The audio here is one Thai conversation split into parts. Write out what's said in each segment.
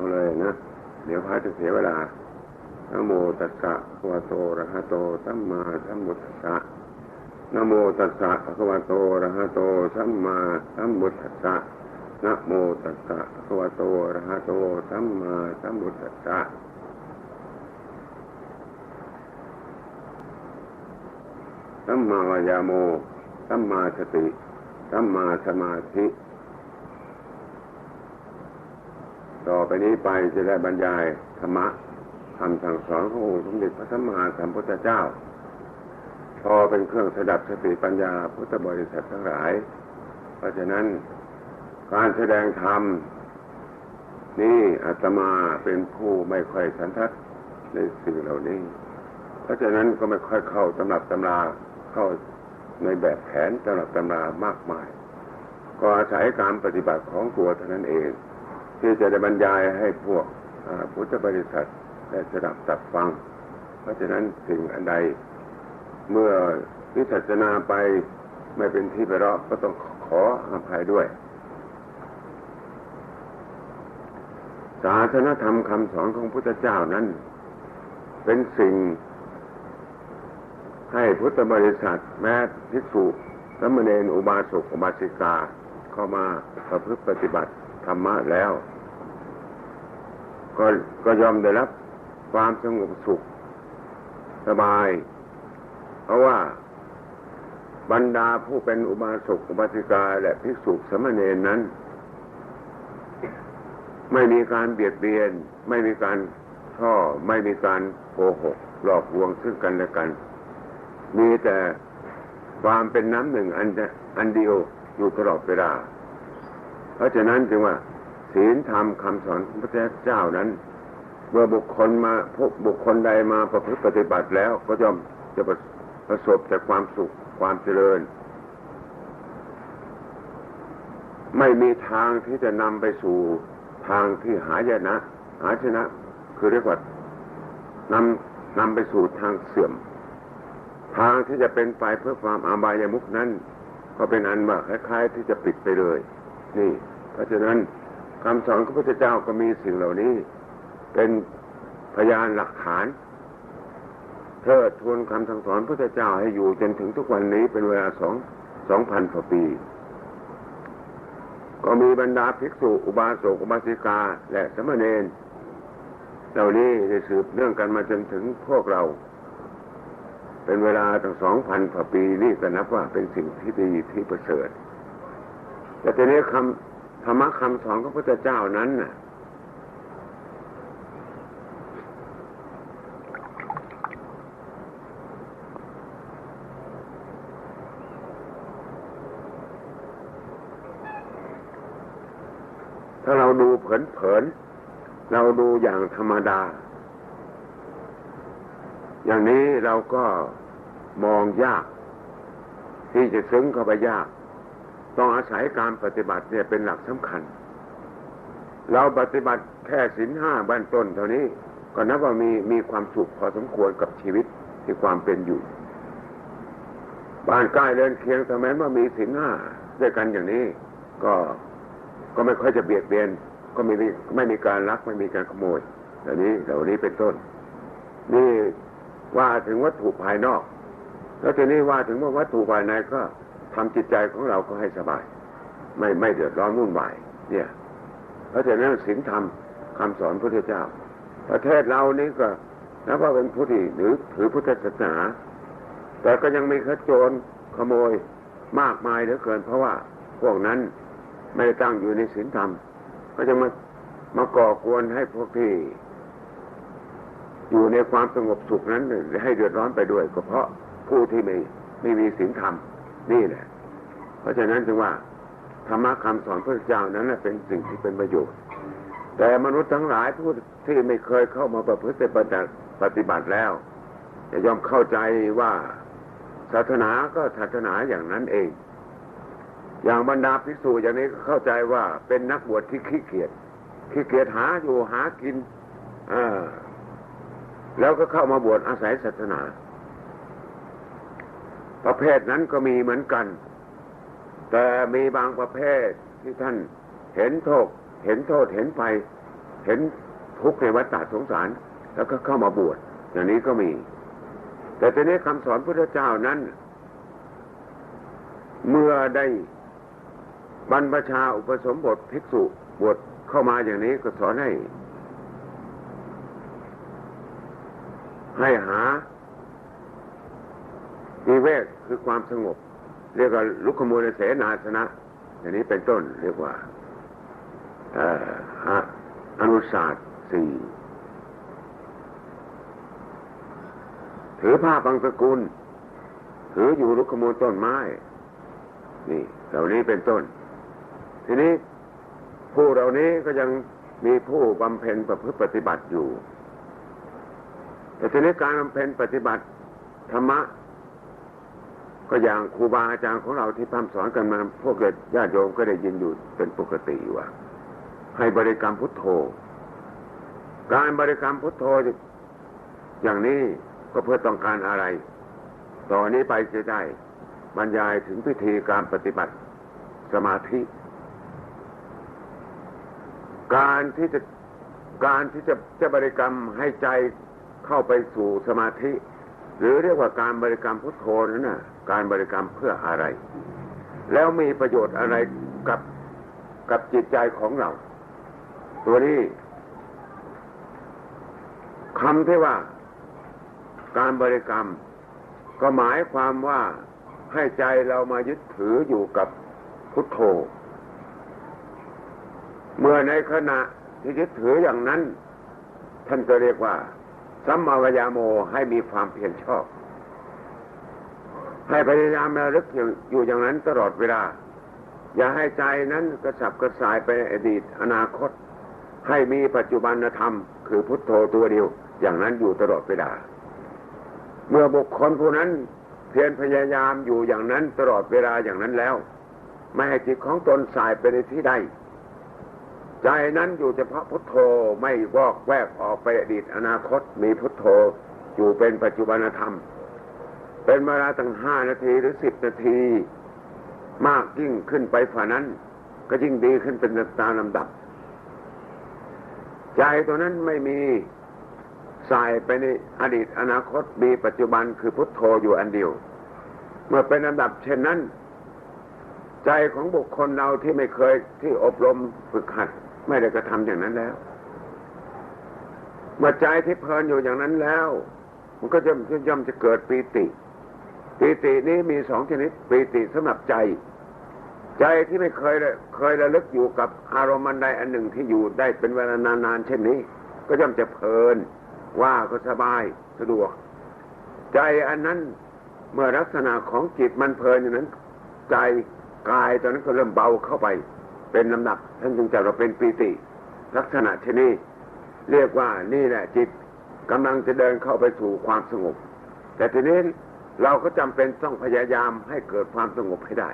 เอาเลยนะ เดี๋ยวพาจะเสียเวลานะโมตัสสะภะคะวะโตอะระหะโตสัมมาสัมพุทธัสสะนะโมตัสสะภะคะวะโตอะระหะโตสัมมาสัมพุทธัสสะนะโมตัสสะภะคะวะโตอะระหะโตสัมมาสัมพุทธัสสะสัมมาวายาโมสัมมาสติสัมมาสมาธิ ต่อไปนี้ไปจะได้บรรยายธรรมะคำสั่งสอนขององค์สมเด็จพระสัมมาสัมพุทธเจ้า พอเป็นเครื่องสดับสติปัญญาพุทธบริษัททั้งหลาย เพราะฉะนั้นการแสดงธรรมนี่อาตมาเป็นผู้ไม่ค่อยสันทัดในสิ่งเหล่านี้ เพราะฉะนั้นก็ไม่ค่อยเข้าตำรับตำราเข้าในแบบแผนตำรับตำรามากมาย ก็อาศัยการปฏิบัติของตัวเท่านั้นเอง ที่จะได้บรรยายให้พวกพุทธบริษัทได้สดับตับฟัง เพราะฉะนั้นสิ่งอันใดเมื่อวิสัชนาไปไม่เป็นที่ไปเราะก็ต้องขออภัยด้วย ศาสนธรรมคำสอนของพุทธเจ้านั้น เป็นสิ่งให้พุทธบริษัทแม้ภิกษุสมณเณรอุบาสกอุบาสิกาเข้ามาประพฤติปฏิบัติ ธรรมะแล้ว ก็ก็ยอมได้รับความสงบสุข สบาย เพราะว่าบรรดาผู้เป็นอุบาสกอุบาสิกาและภิกษุสมณเณรนั้น ไม่มีการเบียดเบียน ไม่มีการช่อไม่มีการโกหกหลอกลวงซึ่งกันและกัน มีแต่ความเป็นน้ำหนึ่งอันอันเดียวอยู่ตลอดเวลา เพราะฉะนั้นจึงว่าศีลธรรมคำสอนพระเจ้านั้น เมื่อบุคคลมาพบบุคคลใดมาประพฤติปฏิบัติแล้วก็จะจะประสบแต่ความสุขความเจริญ ไม่มีทางที่จะนำไปสู่ทางที่หายนะ หาชนะ คือเรียกว่านำนำไปสู่ทางเสื่อม ทางที่จะเป็นไปเพื่อความอาบายมุกนั้น ก็เป็นอันว่าคล้ายๆที่จะปิดไปเลย นี่ ราะฉะนั้นคำสอนของพระพุทธเจ้าก็มีสิ่งเหล่านี้ เป็นพยานหลักฐานเทิดทวนคำสั่งสอนพระเจ้าให้อยู่จนถึงทุกวันนี้เป็นเวลาสองสองพันกว่าปี ก็มีบรรดาภิกษุ อุบาสกอุบาสิกา และสมณเณรเหล่านี้ได้สืบเนื่องกันมาจนถึงพวกเรา เป็นเวลาตั้งสองพันกว่าปีนี่ก็นับว่าเป็นสิ่งที่ดีที่ประเสริฐ แต่ทีนี้คำ ธรรมะคำสอนของพระพุทธเจ้านั้นน่ะถ้าเราดูเผินๆ เราดูอย่างธรรมดา อย่างนี้เราก็มองยาก ที่จะซึ้งเข้าไปยาก ต้องอาศัยการปฏิบัติเนี่ยเป็นหลักสำคัญ เราปฏิบัติแค่สินห้าบันต้นเท่านี้ก็นับว่ามีมีความสุขพอสมควรกับชีวิตที่ความเป็นอยู่บ้านใกล้เดินเคียงแต่แม้ว่ามีสินห้าด้วยกันอย่างนี้ ก็ก็ไม่ค่อยจะเบียดเบียน ก็ไม่มีไม่มีการลักไม่มีการขโมยเหล่านี้เหล่านี้เป็นต้น นี่ว่าถึงวัตถุภายนอก แล้วทีนี้ว่าถึงว่าวัตถุภายในก็ ทำจิตใจของเราก็ให้สบาย ไม่ไม่เดือดร้อนวุ่นวายเนี่ยเพราะฉะนั้นศีลธรรมคำสอนพระเจ้า ประเทศเรานี่ก็นับว่าเป็นผู้ที่หรือถือพุทธศาสนา แต่ก็ยังมีขโจรขโมยมากมายเหลือเกิน เพราะว่าพวกนั้นไม่ได้ตั้งอยู่ในศีลธรรม ก็จะมามาก่อกวนให้พวกที่อยู่ในความสงบสุขนั้นให้เดือดร้อนไปด้วย ก็เพราะผู้ที่ไม่ไม่มีศีลธรรม นี่แหละ เพราะฉะนั้นจึงว่าธรรมะคำสอนพระเจ้านั้นเป็นสิ่งที่เป็นประโยชน์ แต่มนุษย์ทั้งหลายผู้ที่ไม่เคยเข้ามาประพฤติปฏิบัติแล้วจะยอมเข้าใจว่าศาสนาก็ศาสนาอย่างนั้นเอง อย่างบรรดาภิกษุอย่างนี้เข้าใจว่าเป็นนักบวชที่ขี้เกียจขี้เกียจหาอยู่หากินอแล้วก็เข้ามาบวชอาศัยศาสนา ประเภทนั้นก็มีเหมือนกัน แต่มีบางประเภทที่ท่านเห็นโทษเห็นโทษเห็นไป เห็นทุกข์ในวัฏฏะสงสาร แล้วก็เข้ามาบวชอย่างนี้ก็มี แต่ทีนี้คำสอนพระเจ้านั้น เมื่อได้บรรพชาอุปสมบทภิกษุบวชเข้ามาอย่างนี้ก็สอนให้ ให้หา มีเวกคือความสงบ เรียกว่าลุกขมูลเสนาสนะ อย่างนี้เป็นต้นเรียกว่าอนุศาสตร์สี่ถือผ้าบางสกุล ถืออยู่ลุกขมูลต้นไม้ นี่ เหล่านี้เป็นต้น ทีนี้ผู้เหล่านี้ก็ยังมีผู้บำเพ็ญประพฤติปฏิบัติอยู่ แต่ทีนี้การบำเพ็ญปฏิบัติธรรมะ ก็อย่างครูบาอาจารย์ของเราที่พร่ำสอนกันมาพวกเด็ญาติโยมก็ได้ยินอยู่เป็นปกติว่า ให้บริกรรมพุทโธ การบริกรรมพุทโธ อย่างนี้ก็เพื่อต้องการอะไร ต่อนนี้ไปจะได้บรรยายถึงพิธีการปฏิบัติสมาธิ การที่จะการที่จะจะบริกรรมให้ใจเข้าไปสู่สมาธิ หรือเรียกว่าการบริกรรมพุทโธนั้นนะการบริกรรมเพื่ออะไร แล้วมีประโยชน์อะไรกับกับจิตใจของเรา ตัวนี้คำที่ว่า การบริกรรม ก็หมายความว่าให้ใจเรามายึดถืออยู่กับพุทโธ เมื่อในขณะที่ยึดถืออย่างนั้น ท่านก็เรียกว่า สัมมาวยาโมให้มีความเพียรชอบ ให้พยายามระลึกอยู่อย่างนั้นตลอดเวลา อย่าให้ใจนั้นกระสับกระส่ายไปอดีตอนาคต ให้มีปัจจุบันธรรม คือพุทโธตัวเดียว อย่างนั้นอยู่ตลอดเวลา เมื่อบุคคลผู้นั้นเพียรพยายามอยู่อย่างนั้นตลอดเวลาอย่างนั้นแล้ว ไม่ให้จิตของตนสายไปในที่ใด ใจนั้นอยู่เฉพาะพุทโธไม่วอกแวกออกไปอดีตอนาคตมีพุทโธอยู่เป็นปัจจุบันธรรม เป็นเวลาตั้งห้านาทีหรือสิบนาที มากยิ่งขึ้นไปฝ่านั้น ก็ยิ่งดีขึ้นเป็นตามลำดับ ใจตัวนั้นไม่มีสายไปในอดีตอนาคตมีปัจจุบันคือพุทโธอยู่อันเดียว เมื่อเป็นลำดับเช่นนั้น ใจของบุคคลเราที่ไม่เคยที่อบรมฝึกหัด ไม่ได้กระทำอย่างนั้นแล้ว เมื่อใจที่เพลินอยู่อย่างนั้นแล้ว มันก็จะย่อมจะเกิดปีติปีตินี้มีสองชนิดปีติสำหรับใจ ใจที่ไม่เคยเคยระลึกอยู่กับอารมณ์อันใดอันหนึ่งที่อยู่ได้เป็นเวลานานๆเช่นนี้ ก็ย่อมจะเพลิน ว่าก็สบายสะดวก ใจอันนั้นเมื่อลักษณะของจิตมันเพลินอย่างนั้น ใจกายตอนนั้นก็เริ่มเบาเข้าไป เป็นลำดับท่านจึงจะเราเป็นปีติ ลักษณะชนี้เรียกว่านี่แหละจิตกำลังจะเดินเข้าไปสู่ความสงบ แต่ทีนี้เราก็จำเป็นต้องพยายามให้เกิดความสงบให้ได้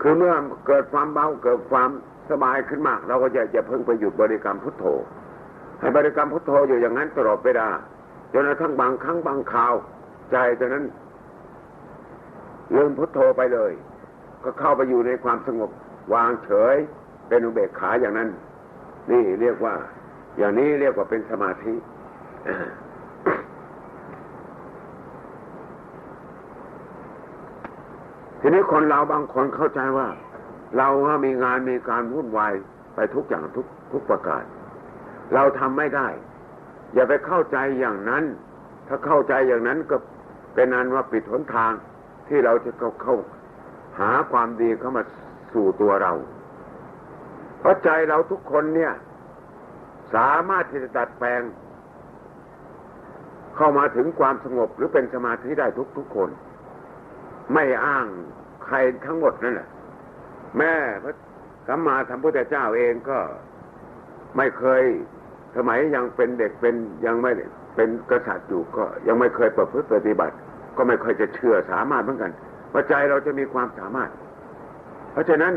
คือเมื่อเกิดความเบาเกิดความสบายขึ้นมาก เราก็จะจะเพิ่งไปหยุดบริกรรมพุทโธ ให้บริกรรมพุทโธอยู่อย่างนั้นตลอดเวลาจนกระทั่งบางครั้งบางคราว ใจตอนนั้นลืมพุทโธไปเลย ก็เข้าไปอยู่ในความสงบวางเฉย เป็นอุเบกขาอย่างนั้น นี่เรียกว่า อย่างนี้เรียกว่าเป็นสมาธิทีนี้คนเราบางคนเข้าใจว่า เรามีงานมีการวุ่นวายไปทุกอย่างทุกทุกประการ เราทำไม่ได้ อย่าไปเข้าใจอย่างนั้น ถ้าเข้าใจอย่างนั้นก็เป็นอันว่าปิดหนทางที่เราจะเข้าเข้า หาความดีเข้ามาสู่ตัวเรา เพราะใจเราทุกคนเนี่ย สามารถที่จะตัดแปลง เข้ามาถึงความสงบหรือเป็นสมาธิได้ทุกทุกคน ไม่อ้างใครทั้งหมดนั่นแหละแม่พระสัมมาสัมพุทธเจ้าเองก็ไม่เคยสมัยยังเป็นเด็กเป็นยังไม่เป็นกษัตริย์อยู่ก็ ยังไม่เคยประพฤติปฏิบัติ ก็ไม่เคยจะเชื่อสามารถเหมือนกัน ว่าใจเราจะมีความสามารถ เพราะฉะนั้น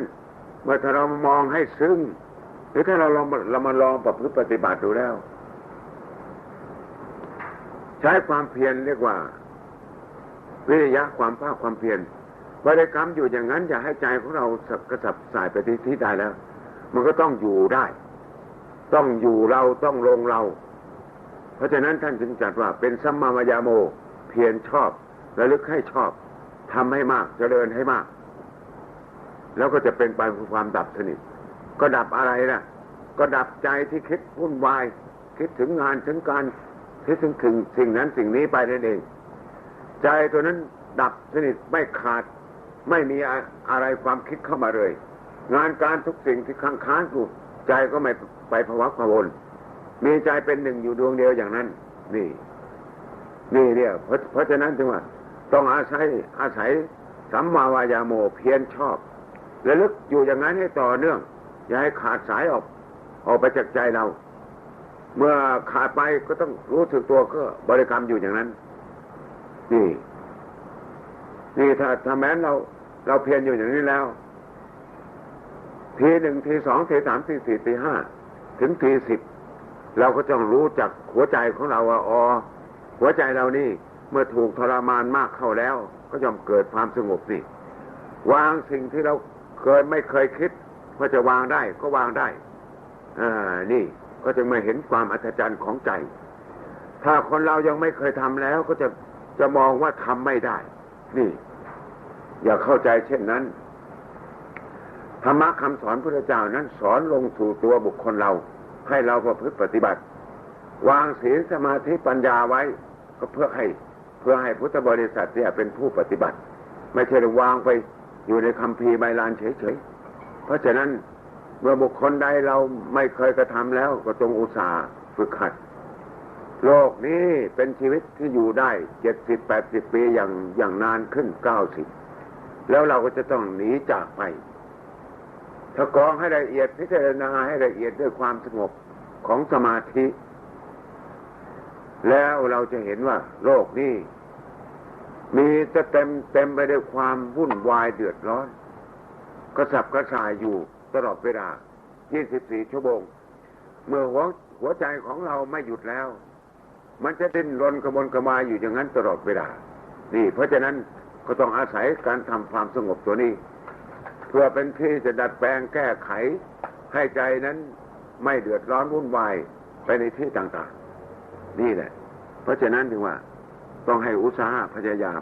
เมื่อถ้าเรามองให้ซึ้งหรือถ้าเราลองเรามาลองประพฤติปฏิบัติดูแล้ว ใช้ความเพียรเรียกว่า วิริยะความภาคความเพียรบริกรรมอยู่อย่างนั้นอย่าให้ใจของเรากระสับสายไปที่ที่ใดแล้ว มันก็ต้องอยู่ได้ ต้องอยู่เราต้องลงเรา เพราะฉะนั้นท่านจึงจัดว่าเป็นสัมมาวายาโมเพียรชอบระลึกให้ชอบ ทำให้มากจเจริญให้มาก แล้วก็จะเป็นไปคือความดับสนิทก็ดับอะไรนะ่ะ ก็ดับใจที่คิดวุ่นวาย คิดถึงงานถึงการคิดถึงถึงสิ่งนั้นสิ่งนี้ไปนั่นเอง ใจตัวนั้นดับสนิทไม่ขาดไม่มีอะไรความคิดเข้ามาเลย งานการทุกสิ่งที่ค้างค้างอยู่ใจก็ไม่ไปภาวะขวนมีใจเป็นหนึ่งอยู่ดวงเดียวอย่างนั้น นี่ นี่เนี่ยเพราะเพราะฉะนั้นจึงว่า ต้องอาศัยอาศัยสัมมาวายาโมเพียรชอบและลึกอยู่อย่างนั้นให้ต่อเนื่อง อย่าให้ขาดสายออก ออกไปจากใจเรา เมื่อขาดไปก็ต้องรู้สึกตัวก็บริกรรมอยู่อย่างนั้น นี่ นี่ถ้าถ้าแม้นเรา เราเพียรอยู่อย่างนี้แล้ว ทีหนึ่งทีสองทีสามทีสี่ทีห้าถึงทีสิบเราก็ต้องรู้จักหัวใจของเราว่าอ๋อหัวใจเรานี่ เมื่อถูกทรมานมากเข้าแล้ว ก็ย่อมเกิดความสงบนี่วางสิ่งที่เราเคยไม่เคยคิดว่าจะวางได้ก็วางได้อ่านี่ก็จะมาเห็นความอัศจรรย์ของใจ ถ้าคนเรายังไม่เคยทำแล้วก็จะจะมองว่าทำไม่ได้ นี่ อย่าเข้าใจเช่นนั้นธรรมะคำสอนพระเจ้านั้นสอนลงสู่ตัวบุคคลเรา ให้เราประพฤติปฏิบัติ วางศีลสมาธิปัญญาไว้ ก็เพื่อให้ เพื่อให้พุทธบริษัทเนี่ยเป็นผู้ปฏิบัติ ไม่ใช่วางไปอยู่ในคำพีใบลานเฉยๆ เพราะฉะนั้นเมื่อบุคคลใดเราไม่เคยกระทำแล้วก็จงอุตส่าห์ฝึกขัด โลกนี้เป็นชีวิตที่อยู่ได้เจ็ดสิบแปดสิบปีอย่างอย่างนานขึ้นเก้าสิบแล้วเราก็จะต้องหนีจากไป ถ้ากองให้ละเอียดพิจารณาให้ละเอียดด้วยความสงบของสมาธิ แล้วเราจะเห็นว่า โลกนี้มีจะเต็มเต็มไปด้วยความวุ่นวายเดือดร้อน กระสับกระส่ายอยู่ตลอดเวลา 24 ชั่วโมง เมื่อหัวหัวใจของเราไม่หยุดแล้ว มันจะดิ้นรนกระมนกระมาอยู่อย่างนั้นตลอดเวลา นี่ เพราะฉะนั้นก็ต้องอาศัยการทำความสงบตัวนี้ เพื่อเป็นที่จะดัดแปลงแก้ไข ให้ใจนั้นไม่เดือดร้อนวุ่นวายไปในที่ต่างๆ นี่แหละ เพราะฉะนั้นถึงว่าต้องให้อุตสาหะพยายาม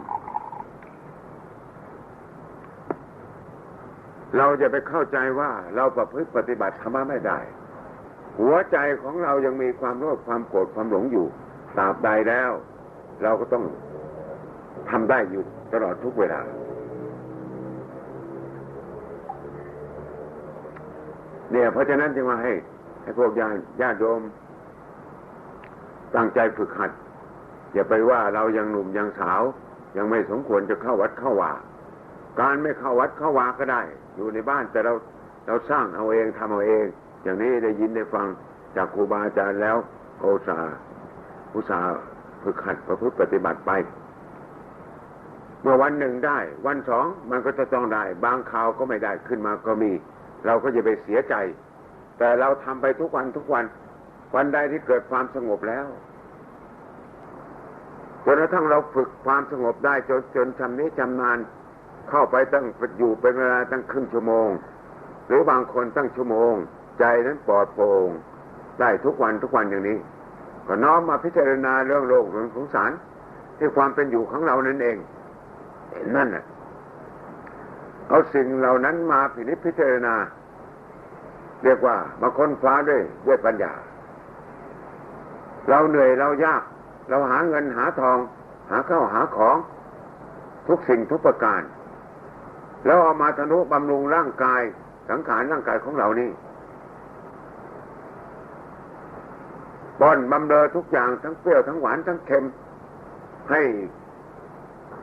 เราจะไปเข้าใจว่าเราประพฤติปฏิบัติธรรมะไม่ได้ หัวใจของเรายังมีความโลภความโกรธความหลงอยู่ตราบใดแล้ว เราก็ต้องทำได้อยู่ตลอดทุกเวลา เนี่ยเพราะฉะนั้นจึงมาให้ ให้พวกญาติญาติโยม ตั้งใจฝึกหัด อย่าไปว่าเรายังหนุ่มยังสาว ยังไม่สมควรจะเข้าวัดเข้าวาการไม่เข้าวัดเข้าวาก็ได้ อยู่ในบ้านแต่เราเราสร้างเอาเองทำเอาเอง อย่างนี้ได้ยินได้ฟังจากครูบาอาจารย์แล้วโอสาอุตสาฝึกหัดประพฤติปฏิบัติไป เมื่อวันหนึ่งได้ วันสองมันก็จะต้องได้ บางคราวก็ไม่ได้ขึ้นมาก็มี เราก็จะไปเสียใจ แต่เราทำไปทุกวันทุกวัน วันใดที่เกิดความสงบแล้วจนกระทั่งเราฝึกความสงบได้จนจนชำนี้ชำนาญเข้าไปตั้งอยู่เป็นเวลาตั้งครึ่งชั่วโมง หรือบางคนตั้งชั่วโมง ใจนั้นปลอดโปร่งได้ทุกวันทุกวันอย่างนี้ ก็น้อมมาพิจารณาเรื่องโลกเรื่องสงสารที่ความเป็นอยู่ของเรานั่นเองนั่นน่ะเอาสิ่งเหล่านั้นมาพินิจพิจารณา เรียกว่ามาค้นฟ้าด้วยด้วยปัญญา เราเหนื่อยเรายาก เราหาเงินหาทอง หาข้าวหาของ ทุกสิ่งทุกประการ แล้วเอามาทนุบำรุงร่างกาย สังขารร่างกายของเรานี่บอนบำเรอทุกอย่างทั้งเปรี้ยวทั้งหวานทั้งเค็ม ให้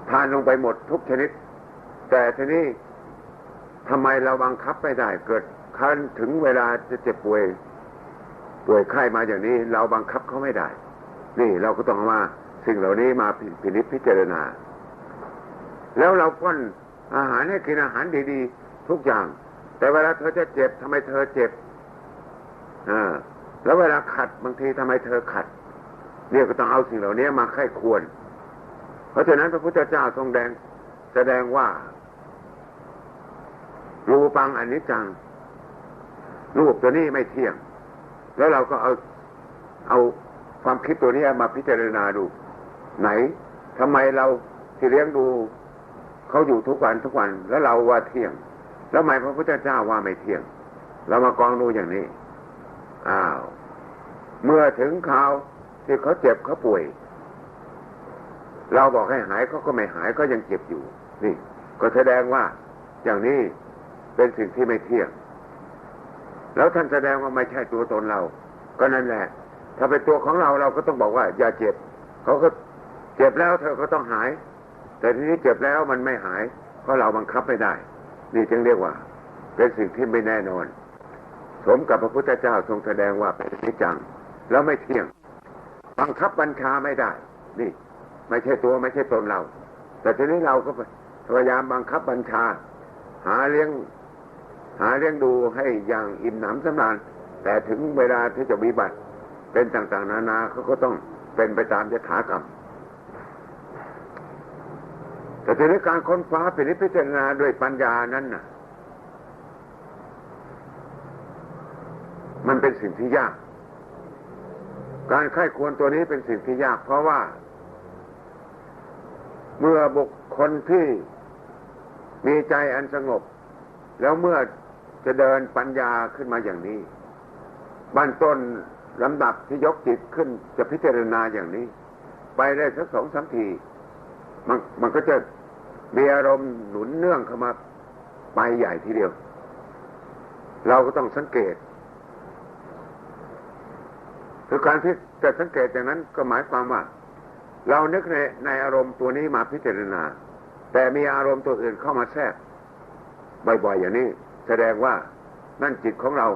ทานลงไปหมดทุกชนิด แต่ทีนี้ทำไมเราบังคับไม่ได้เกิดคันถึงเวลาจะเจ็บป่วย ป่วยไข้มาอย่างนี้เราบังคับเขาไม่ได้ นี่เราก็ต้องมาสิ่งเหล่านี้มาพินิจพิจารณา แล้วเราป้อนอาหารให้กินอาหารดีๆ ทุกอย่าง แต่เวลาเธอจะเจ็บทำไมเธอเจ็บอ่าแล้วเวลาขัดบางทีทำไมเธอขัด เนี่ยก็ต้องเอาสิ่งเหล่านี้มาไข้ควร เพราะฉะนั้นพระพุทธเจ้าทรงแดงแสดงว่ารูปังอันิจจังรูปตัวนี้ไม่เที่ยง แล้วเราก็เอาเอาความคิดตัวนี้มาพิจารณาดู ไหนทำไมเราที่เลี้ยงดูเขาอยู่ทุกวันทุกวัน แล้วเราว่าเที่ยง แล้วทำไมพระพุทธเจ้าว่าไม่เที่ยง เรามากองดูอย่างนี้อ้าวเมื่อถึงคราวที่เขาเจ็บเขาป่วย เราบอกให้หายเขาก็ไม่หายก็ยังเจ็บอยู่ นี่ ก็แสดงว่าอย่างนี้เป็นสิ่งที่ไม่เที่ยง แล้วท่านแสดงว่าไม่ใช่ตัวตนเรา ก็นั่นแหละ ถ้าเป็นตัวของเราเราก็ต้องบอกว่า อย่าเจ็บ เขาก็เจ็บแล้วเธอก็ต้องหาย แต่ทีนี้เจ็บแล้วมันไม่หาย เพราะเราบังคับไม่ได้ นี่จึงเรียกว่า เป็นสิ่งที่ไม่แน่นอน สมกับพระพุทธเจ้าทรงแสดงว่าเป็นนิจัง แล้วไม่เที่ยง บังคับบัญชาไม่ได้ นี่ ไม่ใช่ตัวไม่ใช่ตนเรา แต่ทีนี้เราก็พยายามบังคับบัญชา หาเลี้ยง หาเลี้ยงดูให้อย่างอิ่มหนำสำราญแต่ถึงเวลาที่จะวิบัติเป็นต่างๆ นานาเขาก็ต้องเป็นไปตามยถากรรม แต่ทีนี้การค้นฟ้าเป็นพิจารณาด้วยปัญญานั้นน่ะ มันเป็นสิ่งที่ยาก การไข้ควรตัวนี้เป็นสิ่งที่ยาก เพราะว่า เมื่อบุคคลที่มีใจอันสงบ แล้วเมื่อ จะเดินปัญญาขึ้นมาอย่างนี้บันต้นลำดับที่ยกจิตขึ้นจะพิจารณาอย่างนี้ ไปได้สักสองสามที มันมันก็จะมีอารมณ์หนุนเนื่องเข้ามาไปใหญ่ทีเดียว เราก็ต้องสังเกตคือการที่จะสังเกตอย่างนั้นก็หมายความว่า เรานึกในในอารมณ์ตัวนี้มาพิจารณา แต่มีอารมณ์ตัวอื่นเข้ามาแทรกบ่อยๆอย่างนี้ แสดงว่านั่นจิตของเรา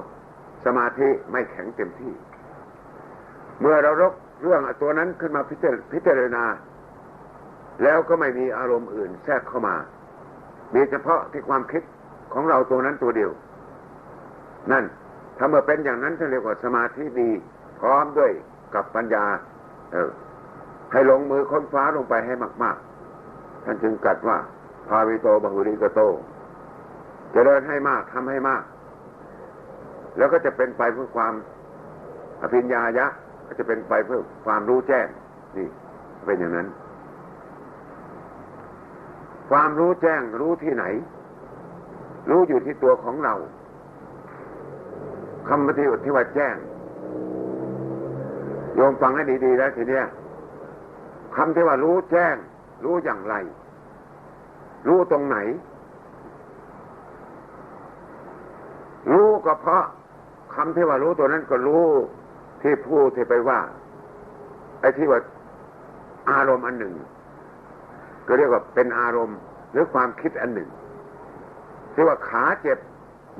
สมาธิไม่แข็งเต็มที่ เมื่อเรารกเรื่องตัวนั้นขึ้นมาพิจารณา แล้วก็ไม่มีอารมณ์อื่นแทรกเข้ามา มีเฉพาะที่ความคิดของเราตัวนั้นตัวเดียว นั่นถ้าเมื่อเป็นอย่างนั้นจะเรียกว่าสมาธิดีพร้อมด้วยกับปัญญา เออให้ลงมือค้นฟ้าลงไปให้มาก ๆ ท่านจึงกัดว่า ภาวิโตบาหุริกโต จะเดินให้มากทำให้มาก แล้วก็จะเป็นไปเพื่อความอภิญญายะ ก็จะเป็นไปเพื่อความรู้แจ้งนี่ เป็นอย่างนั้น ความรู้แจ้งรู้ที่ไหน รู้อยู่ที่ตัวของเราคำปฏิบัติที่ว่าแจ้ง โยมฟังให้ดีๆแล้วทีเนี้ยคำที่ว่ารู้แจ้ง รู้อย่างไร รู้ตรงไหน รู้ ก็เพราะคำที่ว่ารู้ตัวนั้นก็รู้ที่พูดที่ไปว่า ไอ้ที่ว่าอารมณ์อันหนึ่ง ก็เรียกว่าเป็นอารมณ์หรือความคิดอันหนึ่งที่ว่าขาเจ็บ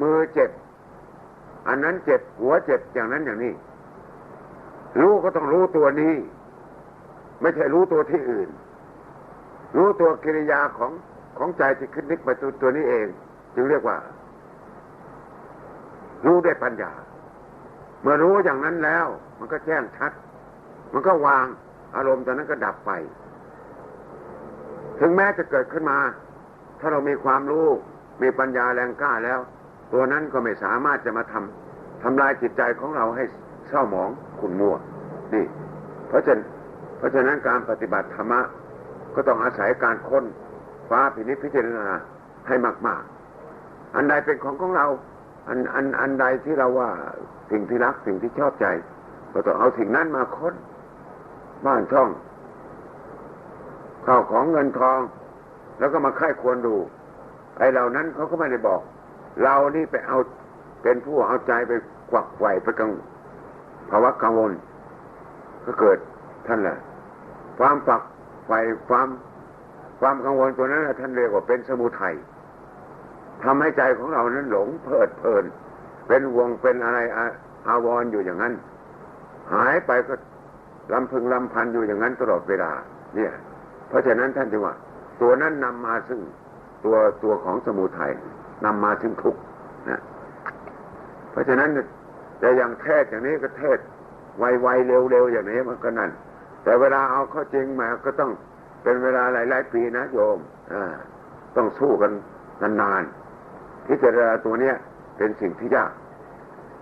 มือเจ็บ อันนั้นเจ็บหัวเจ็บอย่างนั้นอย่างนี้ รู้ก็ต้องรู้ตัวนี้ ไม่ใช่รู้ตัวที่อื่น รู้ตัวกิริยาของของใจที่คิดนึกไปตัวตัวนี้เอง จึงเรียกว่า รู้ด้วยปัญญา เมื่อรู้อย่างนั้นแล้ว มันก็แจ้งชัด มันก็วางอารมณ์ตอนนั้นก็ดับไป ถึงแม้จะเกิดขึ้นมา ถ้าเรามีความรู้ มีปัญญาแรงกล้าแล้ว ตัวนั้นก็ไม่สามารถจะมาทำทำลายจิตใจของเราให้เศร้าหมองขุ่นมัวนี่ เพราะฉะนั้นเพราะฉะนั้นการปฏิบัติธรรมะก็ต้องอาศัยการค้นฟ้าพินิจพิจารณาให้มาก ๆ อันใดเป็นของของเรา อันอันอันใดที่เราว่าสิ่งที่รักสิ่งที่ชอบใจก็ต้องเอาสิ่งนั้นมาค้น บ้านช่องข้าวของเงินทอง แล้วก็มาค่ายควรดู ไอ้เหล่านั้นเขาก็ไม่ได้บอก เรานี่ไปเอาเป็นผู้เอาใจไปกวักไกวไปกังภาวะกังวล ก็เกิดท่านแหละความฝักไฟความความกังวลตัวนั้นท่านเรียกว่าเป็นสมุทัย ทำให้ใจของเรานั้นหลงเพลิดเพลิน เป็นวงเป็นอะไรอาวรออยู่อย่างนั้น หายไปก็ลำพึงลำพันอยู่อย่างนั้นตลอดเวลา เนี่ย เพราะฉะนั้นท่านจึงว่า ตัวนั้นนำมาซึ่งตัวตัวของสมุทัยนำมาซึ่งทุกข์นะเพราะฉะนั้นจะอย่างเทศอย่างนี้ก็เทศไวๆเร็วๆอย่างนี้มันก็นั่น แต่เวลาเอาเข้าจริงมาก็ต้องเป็นเวลาหลายๆปีนะโยมอ่าต้องสู้กันนานๆ พิจารณาตัวเนี้ยเป็นสิ่งที่ยาก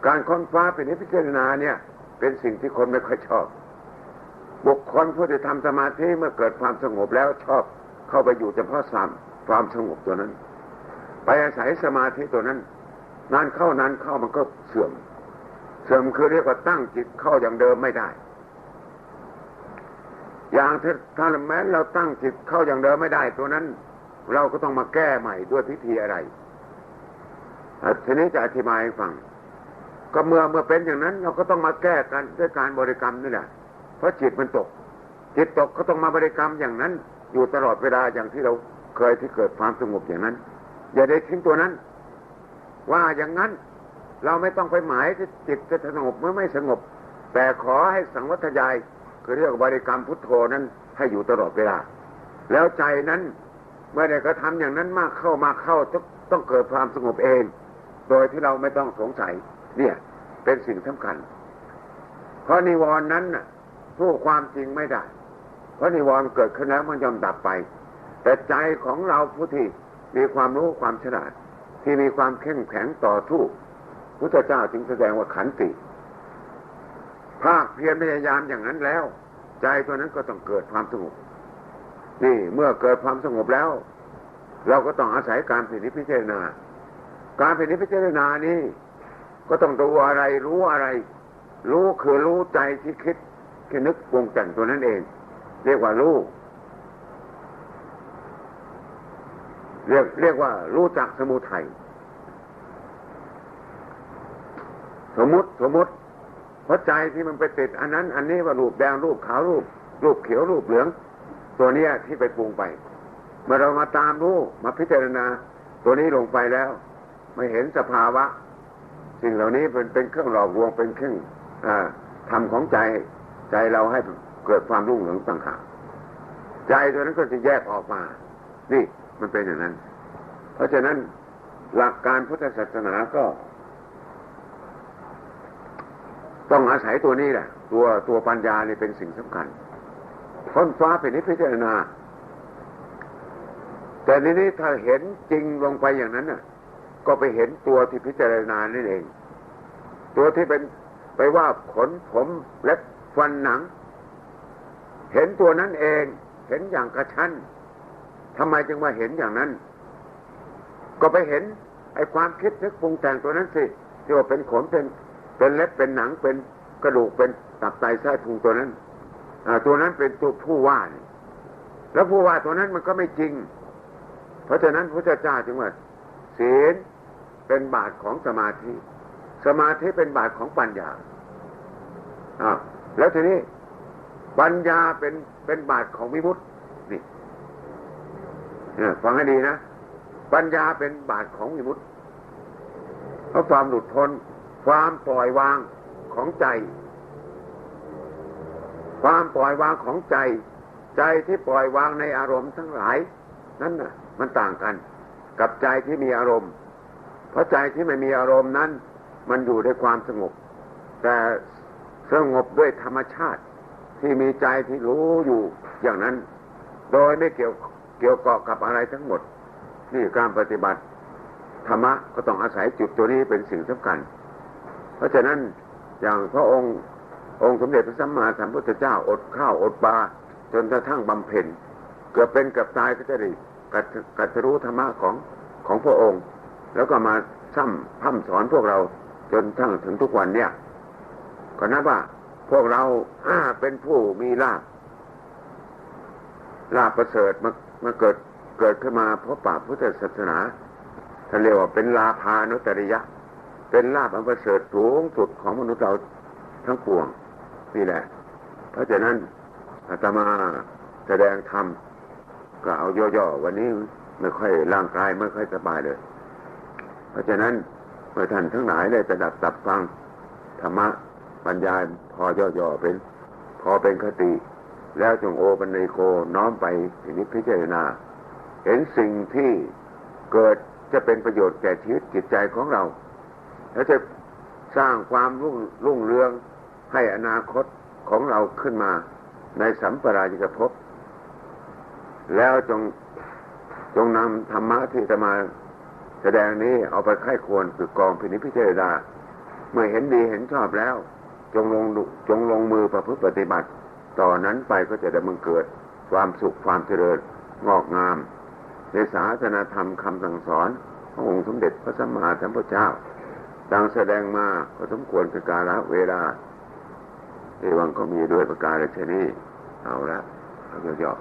การค้นฟ้าเป็นนิพพิจารณาเนี่ย เป็นสิ่งที่คนไม่ค่อยชอบ บุคคลผู้ที่ทำสมาธิเมื่อเกิดความสงบแล้วชอบเข้าไปอยู่เฉพาะสามความสงบตัวนั้น ไปอาศัยสมาธิตัวนั้นนานเข้านานเข้ามันก็เสื่อม เสื่อมคือเรียกว่าตั้งจิตเข้าอย่างเดิมไม่ได้ อย่างถ้าแม้เราตั้งจิตเข้าอย่างเดิมไม่ได้ตัวนั้น เราก็ต้องมาแก้ใหม่ด้วยพิธีอะไร ทีนี้จะอธิบายให้ฟัง ก็เมื่อเมื่อเป็นอย่างนั้น เราก็ต้องมาแก้กันด้วยการบริกรรมนี่แหละ เพราะจิตมันตก จิตตกก็ต้องมาบริกรรมอย่างนั้น อยู่ตลอดเวลาอย่างที่เราเคยที่เกิดความสงบอย่างนั้น อย่าได้ทิ้งตัวนั้น ว่าอย่างนั้นเราไม่ต้องไปหมายที่จิตจะสงบเมื่อไม่สงบ แต่ขอให้สังวัตยายคือเรียกบริกรรมพุทโธนั้นให้อยู่ตลอดเวลา แล้วใจนั้นเมื่อได้กระทำอย่างนั้นมากเข้ามาเข้าต้องเกิดความสงบเอง โดยที่เราไม่ต้องสงสัย เนี่ย เป็นสิ่งสำคัญ เพราะนิวรณ์นั้นน่ะสู้ความจริงไม่ได้ เพราะนิวรณ์เกิดขึ้นแล้วมันยอมดับไป แต่ใจของเราผู้ที่มีความรู้ความฉลาด ที่มีความเข้มแข็งต่อทู่พุทธเจ้าจึงแสดงว่าขันติภาคเพียรพยายามอย่างนั้นแล้ว ใจตัวนั้นก็ต้องเกิดความสงบนี่เมื่อเกิดความสงบแล้ว เราก็ต้องอาศัยการพิจารณา การเป็นนิพพานานี้ก็ต้องดูอะไรรู้อะไร รู้คือรู้ใจที่คิดคิดนึกปรุงแต่งตัวนั้นเอง เรียกว่ารู้เรียกเรียกว่ารู้จักสมุทัยสมมติสมมติเพราะใจที่มันไปติด อันนั้น อันนี้ว่ารูปแดงรูปขาวรูป รูปเขียวรูปเหลือง ตัวนี้ที่ไปปรุงไป เมื่อเรามาตามรู้มาพิจารณา ตัวนี้ลงไปแล้ว ไม่เห็นสภาวะ สิ่งเหล่านี้เป็นเป็นเครื่องหลอกลวงเป็นเครื่องทำของใจใจเราให้เกิดความรุ่งเรืองต่างหากใจตัวนั้นก็จะแยกออกมา นี่มันเป็นอย่างนั้น เพราะฉะนั้นหลักการพุทธศาสนาก็ ต้องอาศัยตัวนี้แหละตัวตัวปัญญาเนี่เป็นสิ่งสำคัญค้นฟ้าเป็นนิพพานาแต่ในนี้ถ้าเห็นจริงลงไปอย่างนั้นน่ะ ก็ไปเห็นตัวที่พิจารณานั่นเอง ตัวที่เป็นไปว่าขนผมเล็บฟันหนัง เห็นตัวนั้นเองเห็นอย่างกระชั้นทำไมจึงมาเห็นอย่างนั้น ก็ไปเห็นไอ้ความคิดนึกปรุงแต่งตัวนั้นสิที่ว่าเป็นขนเป็นเป็นเล็บเป็นหนังเป็นกระดูกเป็นตับไตไส้พุงตัวนั้นตัวนั้นเป็นตัวผู้ว่าแล้วผู้ว่าตัวนั้นมันก็ไม่จริง เพราะฉะนั้นพระเจ้าจึงว่าศีล เป็นบาทของสมาธิ สมาธิเป็นบาทของปัญญาอ่าแล้วทีนี้ปัญญาเป็นเป็นบาทของวิมุตตินี่ฟังให้ดีนะ ปัญญาเป็นบาทของวิมุตติเพราะความหลุดพ้นความปล่อยวางของใจ ความปล่อยวางของใจ ใจที่ปล่อยวางในอารมณ์ทั้งหลาย นั่นน่ะ มันต่างกัน กับใจที่มีอารมณ์ ราะใจที่ไม่มีอารมณ์นั้น มันอยู่ด้วยความสงบ แต่สงบด้วยธรรมชาติที่มีใจที่รู้อยู่อย่างนั้น โดยไม่เกี่ยวเกี่ยวเกาะกับอะไรทั้งหมด นี่การปฏิบัติธรรมะก็ต้องอาศัยจุดตัวนี้เป็นสิ่งสำคัญ เพราะฉะนั้นอย่างพระองค์องค์สมเด็จพระสัมมาสัมพุทธเจ้าอดข้าวอดปลาจนกระทั่งบำเพ็ญเกือบเป็นกับตายก็จะได้กักัตรู้ธรรมะของของพระองค์ แล้วก็มาซ้ำพัฒสอนพวกเราจนทั้งถึงทุกวันเนี่ย ก็นับว่าพวกเราเป็นผู้มีลาภลาภประเสริฐมามาเกิดเกิดขึ้นมาเพราะป่าพุทธศาสนาท่านเรียกว่าเป็นลาภานุตริยะ เป็นลาภอันประเสริฐสูงสุดของมนุษย์เราทั้งปวงนี่แหละ เพราะฉะนั้นอาตมาแสดงธรรมก็เอาย่อๆวันนี้ไม่ค่อยร่างกายไม่ค่อยสบายเลย เพราะฉะนั้นเมื่อท่านทั้งหลายได้จะดับตับฟังธรรมะปัญญาพอย่อๆเป็น พอเป็นคติ แล้วจงโอปันในโคน้อมไปทีนี้พิจารณา เห็นสิ่งที่เกิดจะเป็นประโยชน์แก่ชีวิตจิตใจของเรา แล้วจะสร้างความรุ่งรุ่งเรืองให้อนาคตของเราขึ้นมาในสัมปราชิกภพแล้วจงจงนำธรรมะที่จะมา แสดงนี้เอาไปไข้ควรคือกองพินิพิเจรณาเมื่อเห็นดีเห็นชอบแล้ว จงลงจงลงมือประพฤติปฏิบัติ ต่อนนั้นไปก็จะได้บังเกิด ความสุขความเจริญงอกงาม ในศาสนาธรรมคำสั่งสอนพระองค์สมเด็จพระสัมมาสัมพุทธเจ้าดังแสดงมาก็สมควรเป็นกาลเวลาเอวังก็มีด้วยประการเช่นนี้เอาละเอาย่อ